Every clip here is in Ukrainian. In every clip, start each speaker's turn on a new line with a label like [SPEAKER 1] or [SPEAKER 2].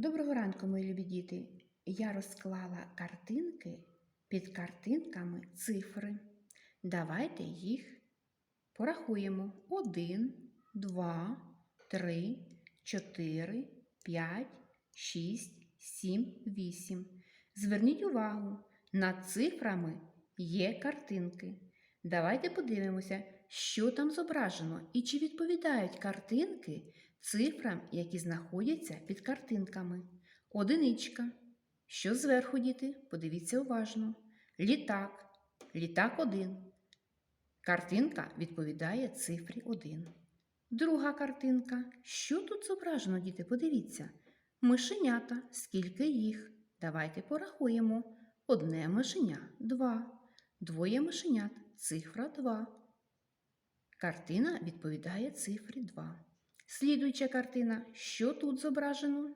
[SPEAKER 1] Доброго ранку, мої любі діти. Я розклала картинки під картинками цифри. Давайте їх порахуємо. Один, два, три, чотири, п'ять, шість, сім, вісім. Зверніть увагу, над цифрами є картинки. Давайте подивимося, що там зображено і чи відповідають картинки цифрам, які знаходяться під картинками. Одиничка. Що зверху, діти? Подивіться уважно. Літак. Літак 1. Картинка відповідає цифрі 1. Друга картинка. Що тут зображено, діти? Подивіться. Мишенята. Скільки їх? Давайте порахуємо. Одне мишеня два. Двоє мишенят. Цифра 2. Картина відповідає цифрі 2. Слідуюча картина. Що тут зображено?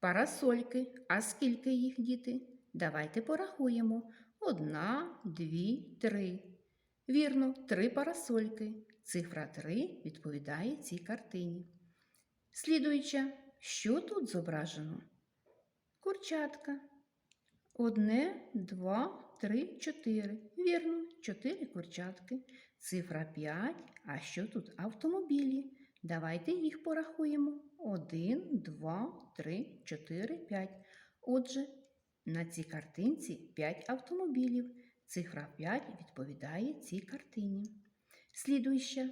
[SPEAKER 1] Парасольки. А скільки їх, діти? Давайте порахуємо. Одна, дві, три. Вірно, три парасольки. Цифра 3 відповідає цій картині. Слідуюча. Що тут зображено? Курчатка. Одне, два, три, чотири. Вірно, чотири курчатки. Цифра 5. А що тут автомобілі? Давайте їх порахуємо. Один, два, три, чотири, п'ять. Отже, на цій картинці 5 автомобілів. Цифра 5 відповідає цій картині. Слідуюча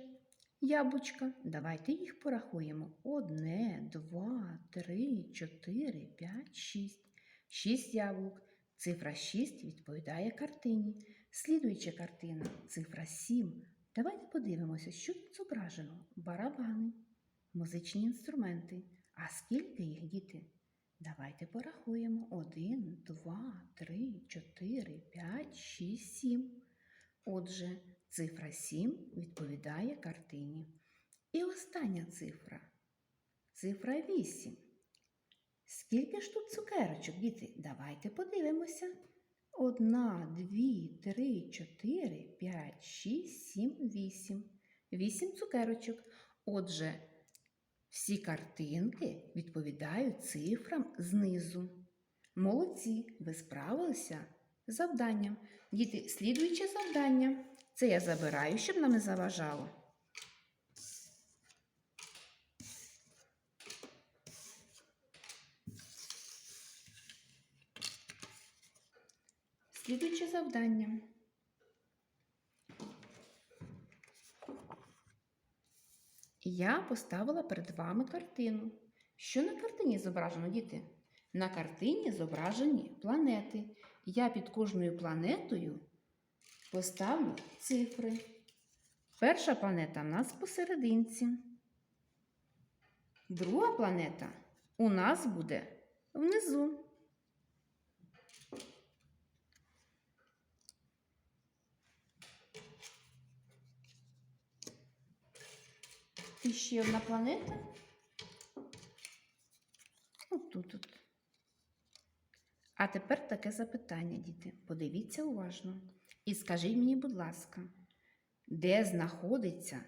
[SPEAKER 1] яблучка. Давайте їх порахуємо. Одне, два, три, чотири, п'ять, шість. Шість яблук. Цифра 6 відповідає картині. Слідуюча картина цифра 7. Давайте подивимося, що тут зображено. Барабани, музичні інструменти. А скільки їх діти? Давайте порахуємо. Один, два, три, чотири, п'ять, шість, сім. Отже, цифра 7 відповідає картині. І остання цифра. Цифра 8. Скільки ж тут цукерочок, діти? Давайте подивимося. Одна, дві, три, чотири, п'ять, шість, сім, вісім. Вісім цукерочок. Отже, всі картинки відповідають цифрам знизу. Молодці, ви справилися з завданням. Діти, слідуюче завдання. Це я забираю, щоб нам не заважало. Слідуюче завдання. Я поставила перед вами картину. Що на картині зображено, діти? На картині зображені планети. Я під кожною планетою поставлю цифри. Перша планета в нас посерединці. Друга планета у нас буде внизу. І ще одна планета. Отут. От. А тепер таке запитання, діти. Подивіться уважно. І скажіть мені, будь ласка, де знаходиться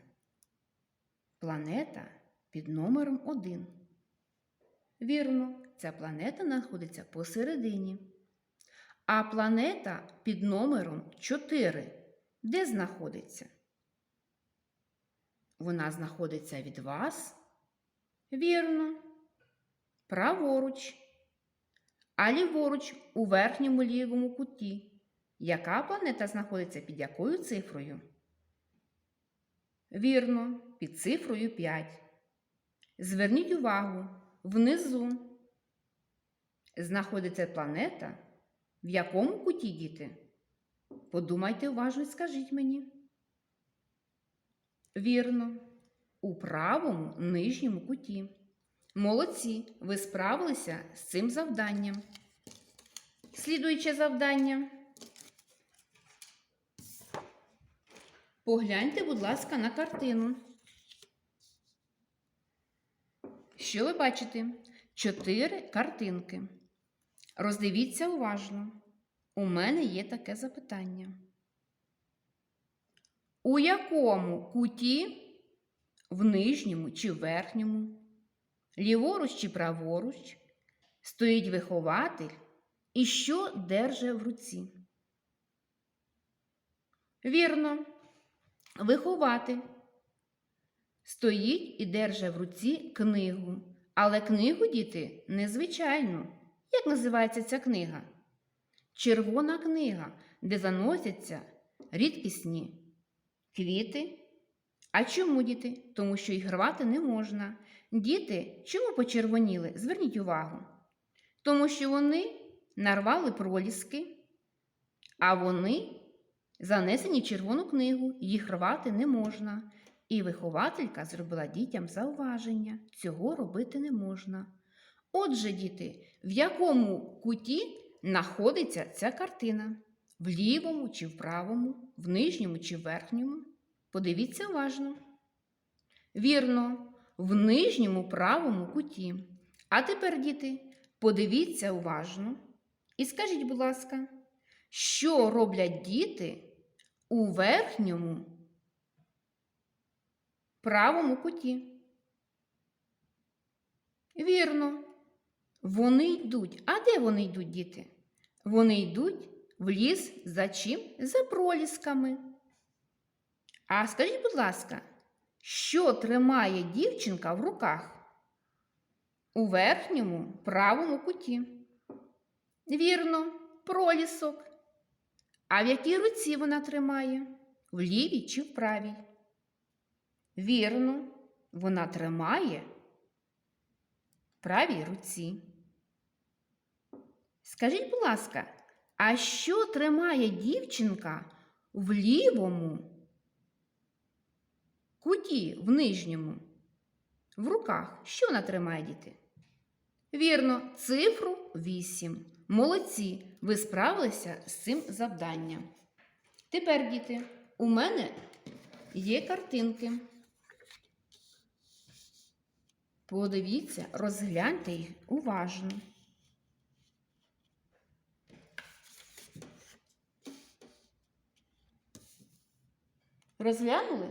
[SPEAKER 1] планета під номером 1? Вірно, ця планета знаходиться посередині. А планета під номером 4 де знаходиться? Вона знаходиться від вас? Вірно. Праворуч. А ліворуч у верхньому лівому куті. Яка планета знаходиться під якою цифрою? Вірно, під цифрою 5. Зверніть увагу, внизу знаходиться планета, в якому куті діти? Подумайте уважно і скажіть мені. Вірно, у правому нижньому куті. Молодці, ви справилися з цим завданням. Слідуюче завдання. Погляньте, будь ласка, на картину. Що ви бачите? Чотири картинки. Роздивіться уважно. У мене є таке запитання. У якому куті, в нижньому чи верхньому, ліворуч чи праворуч, стоїть вихователь і що держить в руці? Вірно, вихователь стоїть і держить в руці книгу. Але книгу, діти, незвичайну. Як називається ця книга? Червона книга, де заносяться рідкісні квіти. А чому діти? Тому що їх рвати не можна. Діти чому почервоніли? Зверніть увагу. Тому що вони нарвали проліски, а вони занесені в червону книгу, їх рвати не можна. І вихователька зробила дітям зауваження. Цього робити не можна. Отже, діти, в якому куті знаходиться ця картина? В лівому чи в правому, в нижньому чи в верхньому? Подивіться уважно. Вірно, в нижньому правому куті. А тепер, діти, подивіться уважно і скажіть, будь ласка, що роблять діти у верхньому правому куті? Вірно, вони йдуть. А де вони йдуть, діти? Вони йдуть в ліс за чим? За пролісками. А скажіть, будь ласка, що тримає дівчинка в руках? У верхньому правому куті. Вірно, пролісок. А в якій руці вона тримає? В лівій чи в правій? Вірно, вона тримає в правій руці. Скажіть, будь ласка, а що тримає дівчинка в лівому куті, в нижньому? В руках. Що вона тримає, діти? Вірно, цифру 8. Молодці, ви справилися з цим завданням. Тепер, діти, у мене є картинки. Подивіться, розгляньте їх уважно. Розглянули?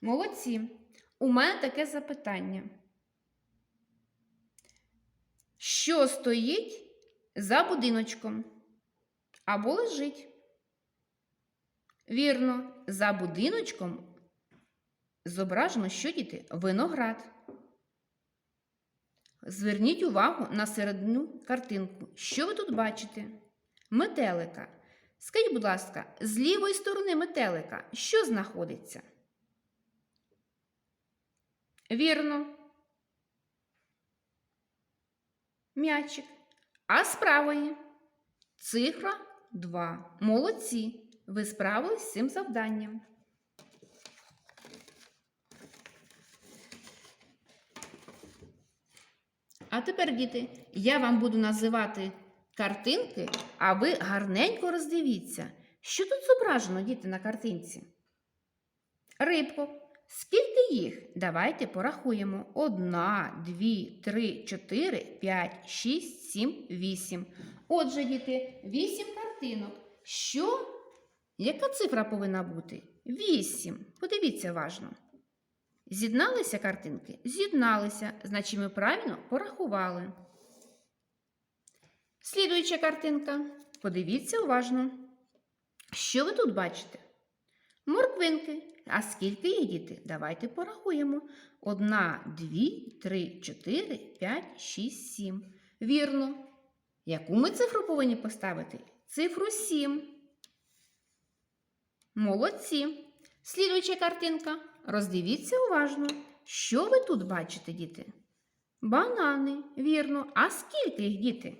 [SPEAKER 1] Молодці. У мене таке запитання. Що стоїть за будиночком? Або лежить? Вірно, за будиночком зображено, що діти? Виноград. Зверніть увагу на середину картинку. Що ви тут бачите? Метелика. Скажіть, будь ласка, з лівої сторони метелика що знаходиться? Вірно. М'ячик. А з правої цифра 2. Молодці. Ви справились з цим завданням. А тепер, діти, я вам буду називати картинки, а ви гарненько роздивіться, що тут зображено, діти, на картинці. Рибко. Скільки їх? Давайте порахуємо. Одна, дві, три, чотири, п'ять, шість, сім, вісім. Отже, діти, вісім картинок. Що? Яка цифра повинна бути? Вісім. Подивіться уважно. З'єдналися картинки? З'єдналися. Значить, ми правильно порахували. Слідуюча картинка. Подивіться уважно. Що ви тут бачите? Морквинки. А скільки їх діти? Давайте порахуємо. Одна, дві, три, чотири, п'ять, шість, сім. Вірно. Яку ми цифру повинні поставити? Цифру сім. Молодці. Слідуюча картинка. Роздивіться уважно. Що ви тут бачите, діти? Банани, вірно. А скільки їх, діти?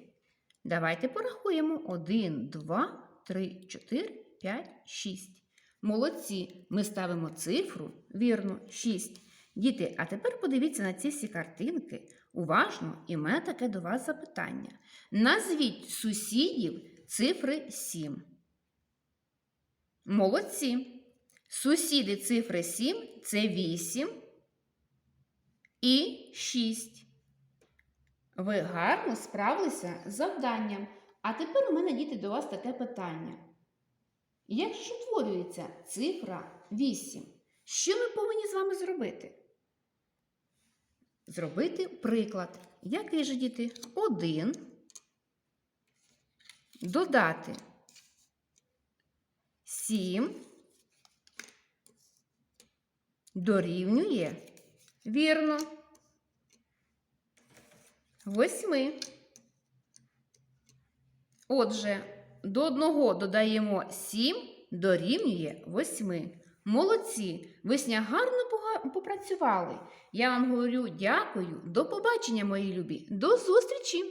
[SPEAKER 1] Давайте порахуємо. Один, два, три, чотири, п'ять, шість. Молодці, ми ставимо цифру, вірно, 6. Діти, а тепер подивіться на ці всі картинки. Уважно, і мене таке до вас запитання. Назвіть сусідів цифри 7. Молодці. Сусіди цифри 7 це 8 і 6. Ви гарно справилися з завданням. А тепер у мене, діти, до вас таке питання. Як ж утворюється цифра 8? Що ми повинні з вами зробити? Зробити приклад. Який же діти? Один. Додати. Сім. Дорівнює. Вірно. Восьми. Отже, до одного додаємо 7, дорівнює 8. Молодці! Ви сня гарно попрацювали. Я вам говорю дякую. До побачення, мої любі. До зустрічі!